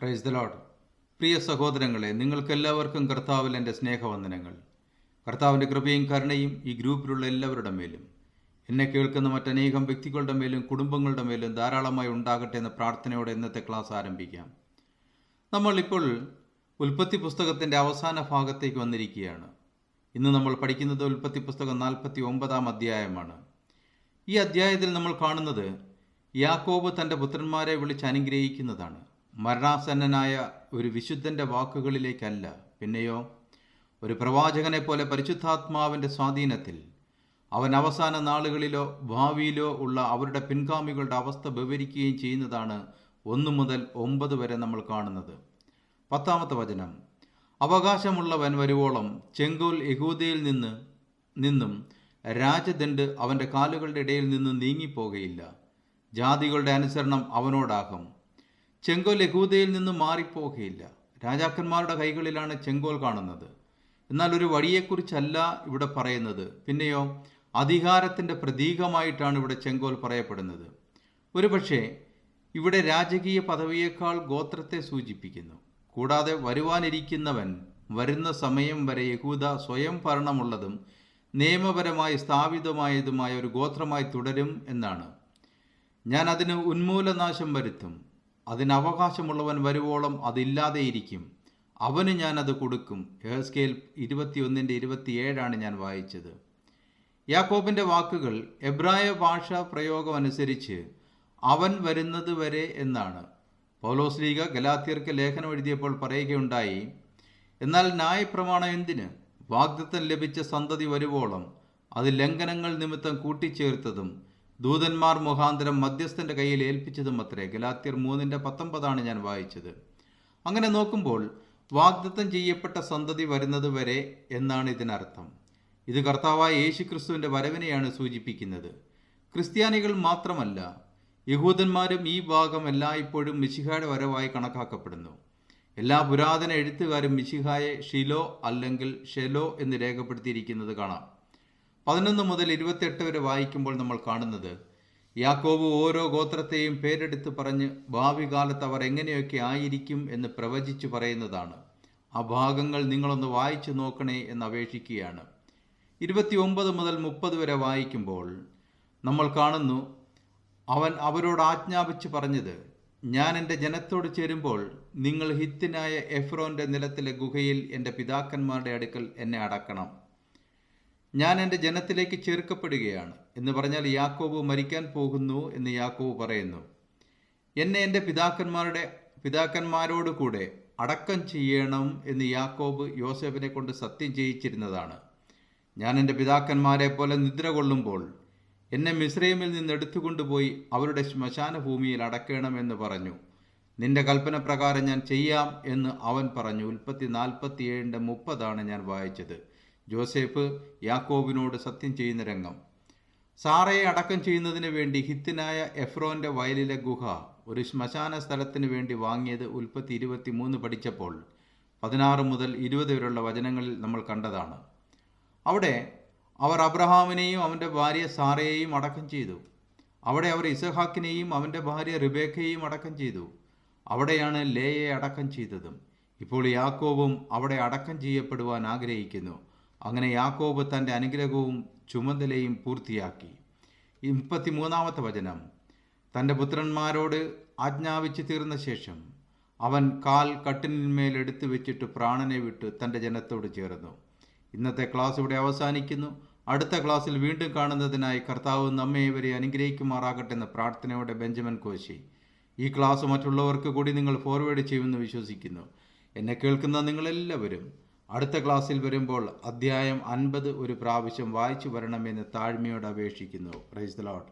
Praise the load പ്രിയ സഹോദരങ്ങളെ നിങ്ങൾക്കെല്ലാവർക്കും കർത്താവിൽ എന്റെ സ്നേഹവന്ദനങ്ങൾ. കർത്താവിന്റെ കൃപയും കരുണയും ഈ ഗ്രൂപ്പിലുള്ള എല്ലാവരുടെ മേലും. എന്നെ കേൾക്കുന്ന മറ്റനേകം വ്യക്തികളുടെ മേലും കുടുംബങ്ങളുടെ മേലും ധാരാളമായി ഉണ്ടാകട്ടെ എന്ന പ്രാർത്ഥനയോടെ ഇന്നത്തെ ക്ലാസ് ആരംഭിക്കാം. നമ്മളിപ്പോൾ ഉൽപ്പത്തി പുസ്തകത്തിന്റെ അവസാന ഭാഗത്തേക്ക് വന്നിരിക്കുകയാണ്. ഇന്ന് നമ്മൾ പഠിക്കുന്നത് ഉൽപ്പത്തി പുസ്തകം നാൽപ്പത്തി ഒമ്പതാം അധ്യായമാണ്. ഈ അധ്യായത്തിൽ നമ്മൾ കാണുന്നത് യാക്കോബ് തന്റെ പുത്രന്മാരെ വിളിച്ച് അനുഗ്രഹിക്കുന്നതാണ്. മരണാസന്നനായ ഒരു വിശുദ്ധന്റെ വാക്കുകളിലേക്കല്ല. പിന്നെയോ ഒരു പ്രവാചകനെ പോലെ പരിശുദ്ധാത്മാവിന്റെ സ്വാധീനത്തിൽ അവൻ അവസാന നാളുകളിലോ ഭാവിയിലോ ഉള്ള അവരുടെ പിൻഗാമികളുടെ അവസ്ഥ വിവരിക്കുകയും ചെയ്യുന്നതാണ് ഒന്നു മുതൽ ഒമ്പത് വരെ നമ്മൾ കാണുന്നത്. പത്താമത്തെ വചനം. അവകാശമുള്ളവൻ വരുവോളം ചെങ്കോൽ യഹൂദയിൽ നിന്ന് നിന്നും രാജദണ്ഡ് അവന്റെ കാലുകളുടെ ഇടയിൽ നിന്ന് നീങ്ങിപ്പോകയില്ല. ജാതികളുടെ അനുസരണം അവനോടാകും. ചെങ്കോൽ യഹൂദയിൽ നിന്ന് മാറിപ്പോകുകയില്ല രാജാക്കന്മാരുടെ കൈകളിലാണ് ചെങ്കോൽ കാണുന്നത്. എന്നാൽ ഒരു വടിയെക്കുറിച്ചല്ല ഇവിടെ പറയുന്നത്. പിന്നെയോ അധികാരത്തിന്റെ പ്രതീകമായിട്ടാണ് ഇവിടെ ചെങ്കോൽ പറയപ്പെടുന്നത്. ഒരുപക്ഷെ ഇവിടെ രാജകീയ പദവിയേക്കാൾ ഗോത്രത്തെ സൂചിപ്പിക്കുന്നു. കൂടാതെ വരുവാനിരിക്കുന്നവൻ വരുന്ന സമയം വരെ യഹൂദ സ്വയം ഭരണമുള്ളതും നിയമപരമായി സ്ഥാപിതമായതുമായ ഒരു ഗോത്രമായി തുടരും എന്നാണ്. ഞാൻ അതിന് ഉന്മൂലനാശം വരുത്തും. അതിന് അവകാശമുള്ളവൻ വരുവോളം അതില്ലാതെയിരിക്കും. അവന് ഞാൻ അത് കൊടുക്കും. ഹേസ്കേൽ ഇരുപത്തിയൊന്നിന്റെ ഇരുപത്തിയേഴാണ് ഞാൻ വായിച്ചത്. യാക്കോബിന്റെ വാക്കുകൾ എബ്രായ ഭാഷ പ്രയോഗം അനുസരിച്ച് അവൻ വരുന്നത് വരെ എന്നാണ്. പൗലോസ് ലീഗ ഗലാത്തിയർക്ക് ലേഖനം എഴുതിയപ്പോൾ പറയുകയുണ്ടായി എന്നാൽ ന്യായപ്രമാണം എന്തിന്? വാഗ്ദത്തം ലഭിച്ച സന്തതി വരുവോളം അത് ലംഘനങ്ങൾ നിമിത്തം കൂട്ടിച്ചേർത്തതും ദൂതന്മാർ മുഖാന്തരം മധ്യസ്ഥന്റെ കയ്യിൽ ഏൽപ്പിച്ചതും അത്രേ. ഗലാത്യർ മൂന്നിന്റെ പത്തൊമ്പതാണ് ഞാൻ വായിച്ചത്. അങ്ങനെ നോക്കുമ്പോൾ വാഗ്ദത്തം ചെയ്യപ്പെട്ട സന്തതി വരുന്നത് വരെ എന്നാണ് ഇതിനർത്ഥം. ഇത് കർത്താവായ യേശു ക്രിസ്തുവിന്റെ വരവിനെയാണ് സൂചിപ്പിക്കുന്നത്. ക്രിസ്ത്യാനികൾ മാത്രമല്ല യഹൂദന്മാരും ഈ ഭാഗം എല്ലായ്പ്പോഴും മിശിഹായുടെ വരവായി കണക്കാക്കപ്പെടുന്നു. എല്ലാ പുരാതന എഴുത്തുകാരും മിശിഹായെ ഷിലോ അല്ലെങ്കിൽ ഷെലോ എന്ന് രേഖപ്പെടുത്തിയിരിക്കുന്നത് കാണാം. പതിനൊന്ന് മുതൽ ഇരുപത്തെട്ട് വരെ വായിക്കുമ്പോൾ നമ്മൾ കാണുന്നത് യാക്കോബ് ഓരോ ഗോത്രത്തെയും പേരെടുത്ത് പറഞ്ഞ് ഭാവി കാലത്ത് അവർ എങ്ങനെയൊക്കെ ആയിരിക്കും എന്ന് പ്രവചിച്ചു പറയുന്നതാണ്. ആ ഭാഗങ്ങൾ നിങ്ങളൊന്ന് വായിച്ചു നോക്കണേ എന്ന് അപേക്ഷിക്കുകയാണ്. ഇരുപത്തി ഒമ്പത് മുതൽ മുപ്പത് വരെ വായിക്കുമ്പോൾ നമ്മൾ കാണുന്നു അവൻ അവരോട് ആജ്ഞാപിച്ച് പറഞ്ഞത് ഞാൻ എന്റെ ജനത്തോട് ചേരുമ്പോൾ നിങ്ങൾ ഹിത്തിനായ എഫ്രോന്റെ നിലത്തിലെ ഗുഹയിൽ എന്റെ പിതാക്കന്മാരുടെ അടുക്കൽ എന്നെ അടക്കണം. ഞാൻ എന്റെ ജനത്തിലേക്ക് ചേർക്കപ്പെടുകയാണ് എന്ന് പറഞ്ഞാൽ യാക്കോബ് മരിക്കാൻ പോകുന്നു എന്ന് യാക്കോബ് പറയുന്നു. എന്നെ എന്റെ പിതാക്കന്മാരുടെ പിതാക്കന്മാരോട് കൂടെ അടക്കം ചെയ്യണം എന്ന് യാക്കോബ് യോസഫിനെ കൊണ്ട് സത്യം ചെയ്യിച്ചിരുന്നതാണ്. ഞാൻ എന്റെ പിതാക്കന്മാരെ പോലെ നിദ്ര കൊള്ളുമ്പോൾ എന്നെ മിശ്രൈമിൽ നിന്ന് എടുത്തുകൊണ്ടുപോയി അവരുടെ ശ്മശാന ഭൂമിയിൽ അടക്കണമെന്ന് പറഞ്ഞു. നിന്റെ കൽപ്പന പ്രകാരം ഞാൻ ചെയ്യാം എന്ന് അവൻ പറഞ്ഞു. ഉൽപ്പത്തി നാൽപ്പത്തിയേഴിന്റെ മുപ്പതാണ് ഞാൻ വായിച്ചത്. ജോസഫ് യാക്കോബിനോട് സത്യം ചെയ്യുന്ന രംഗം. സാറയെ അടക്കം ചെയ്യുന്നതിന് വേണ്ടി ഹിത്തിനായ എഫ്രോന്റെ വയലിലെ ഗുഹ ഒരു ശ്മശാന സ്ഥലത്തിന് വേണ്ടി വാങ്ങിയത് ഉൽപ്പത്തി ഇരുപത്തി മൂന്ന് പഠിച്ചപ്പോൾ പതിനാറ് മുതൽ ഇരുപത് വരെയുള്ള വചനങ്ങളിൽ നമ്മൾ കണ്ടതാണ്. അവിടെ അവർ അബ്രഹാമിനെയും അവന്റെ ഭാര്യ സാറയെയും അടക്കം ചെയ്തു. അവിടെ അവർ ഇസഹാക്കിനെയും അവന്റെ ഭാര്യ റിബേക്കയെയും അടക്കം ചെയ്തു. അവിടെയാണ് ലേയെ അടക്കം ചെയ്തതും. ഇപ്പോൾ യാക്കോബും അവിടെ അടക്കം ചെയ്യപ്പെടുവാൻ ആഗ്രഹിക്കുന്നു. അങ്ങനെ യാക്കോബ് തന്റെ അനുഗ്രഹവും ചുമതലയും പൂർത്തിയാക്കി. മുപ്പത്തി മൂന്നാമത്തെ വചനം തന്റെ പുത്രന്മാരോട് ആജ്ഞാപിച്ചു തീർന്ന ശേഷം അവൻ കാൽ കട്ടിനിന്മേൽ എടുത്തു വെച്ചിട്ട് പ്രാണനെ വിട്ട് തന്റെ ജനത്തോട് ചേർന്നു. ഇന്നത്തെ ക്ലാസ് ഇവിടെ അവസാനിക്കുന്നു. അടുത്ത ക്ലാസ്സിൽ വീണ്ടും കാണുന്നതിനായി കർത്താവ് നമ്മെ ഇവരെ അനുഗ്രഹിക്കുമാറാകട്ടെ എന്ന പ്രാർത്ഥനയോടെ ബെഞ്ചമിൻ കോശി. ഈ ക്ലാസ് മറ്റുള്ളവർക്ക് കൂടി നിങ്ങൾ ഫോർവേഡ് ചെയ്യുമെന്ന് വിശ്വസിക്കുന്നു. എന്നെ കേൾക്കുന്ന നിങ്ങളെല്ലാവരും അടുത്ത ക്ലാസ്സിൽ വരുമ്പോൾ അധ്യായം അൻപത് ഒരു പ്രാവശ്യം വായിച്ചു വരണമെന്ന് താഴ്മയോട് അപേക്ഷിക്കുന്നു. Praise the load